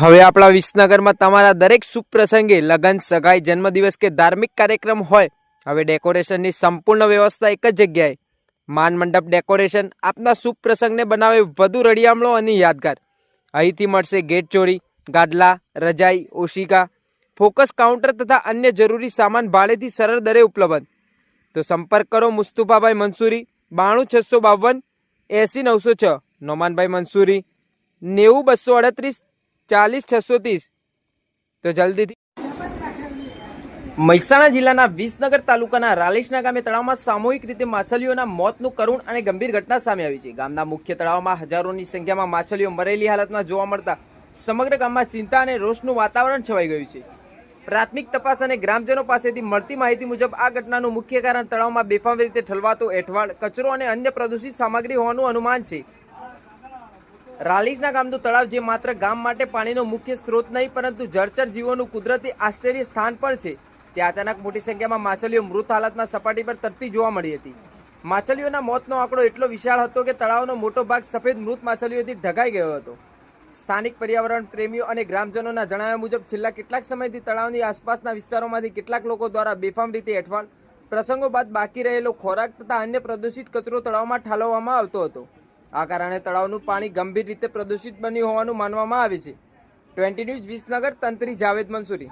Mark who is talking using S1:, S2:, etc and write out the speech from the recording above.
S1: હવે આપણા વિસનગરમાં તમારા દરેક શુભ પ્રસંગે લગ્ન, સગાઈ, જન્મદિવસ કે ધાર્મિક કાર્યક્રમ હોય, હવે ડેકોરેશનની સંપૂર્ણ વ્યવસ્થા એક જ જગ્યાએ. માન મંડપ ડેકોરેશન આપના શુભ પ્રસંગને બનાવે વધુ રળિયામણો અને યાદગાર. અહીંથી મળશે ગેટ ચોરી ગાડલા રજાઈ, ઓશિકા, ફોકસ કાઉન્ટર તથા અન્ય જરૂરી સામાન ભાડેથી સરળ દરે ઉપલબ્ધ. તો સંપર્ક કરો મુસ્તુફાભાઈ મંસૂરી, બાણું છસો બાવન, એસી નવસો છ, નોમાનભાઈ મંસૂરી, નેવું બસો અડત્રીસ ચાલીસ, છસો ત્રીસ. તો જલ્દીથી. મહેસાણા જિલ્લાના વિસનગર તાલુકાના રાલેશના ગામે તળાવમાં સામૂહિક રીતે માછલીઓના મોતનું કરુણ અને ગંભીર ઘટના સામે આવી છે. ગામના મુખ્ય તળાવમાં હજારોની સંખ્યામાં માછલીઓ મરેલી હાલતમાં જોવા મળતા સમગ્ર ગામમાં ચિંતા અને રોષનું વાતાવરણ છવાઈ ગયું છે. પ્રાથમિક તપાસ અને ગ્રામજનો પાસેથી મળતી માહિતી મુજબ આ ઘટનાનું મુખ્ય કારણ તળાવમાં બેફામ રીતે ઠલવાતો એઠવાડ, કચરો અને અન્ય પ્રદૂષિત સામગ્રી હોવાનું અનુમાન છે. રાલીસના ગામનું તળાવ જે માત્ર ગામ માટે પાણીનો મુખ્ય સ્ત્રોત નહીં, પરંતુ જળચર જીવોનું કુદરતી આશ્ચર્ય સ્થાન પણ છે. ત્યાં અચાનક મોટી સંખ્યામાં માછલીઓ મૃત હાલતમાં સપાટી પર તરતી જોવા મળી હતી. માછલીઓના મોતનો આંકડો એટલો વિશાળ હતો કે તળાવનો મોટો ભાગ સફેદ મૃત માછલીઓથી ઢગાઈ ગયો હતો. સ્થાનિક પર્યાવરણ પ્રેમીઓ અને ગ્રામજનોના જણાવ્યા મુજબ, છેલ્લા કેટલાક સમયથી તળાવની આસપાસના વિસ્તારોમાંથી કેટલાક લોકો દ્વારા બેફામ રીતે એઠવાડ પ્રસંગો બાદ બાકી રહેલો ખોરાક તથા અન્ય પ્રદૂષિત કચરો તળાવમાં ઠાલવવામાં આવતો હતો. આ કારણે તળાવનું પાણી ગંભીર રીતે પ્રદૂષિત બન્યું હોવાનું માનવામાં આવે છે. ટ્વેન્ટી ન્યૂઝ વિસનગર તંત્રી જાવેદ મંસૂરી.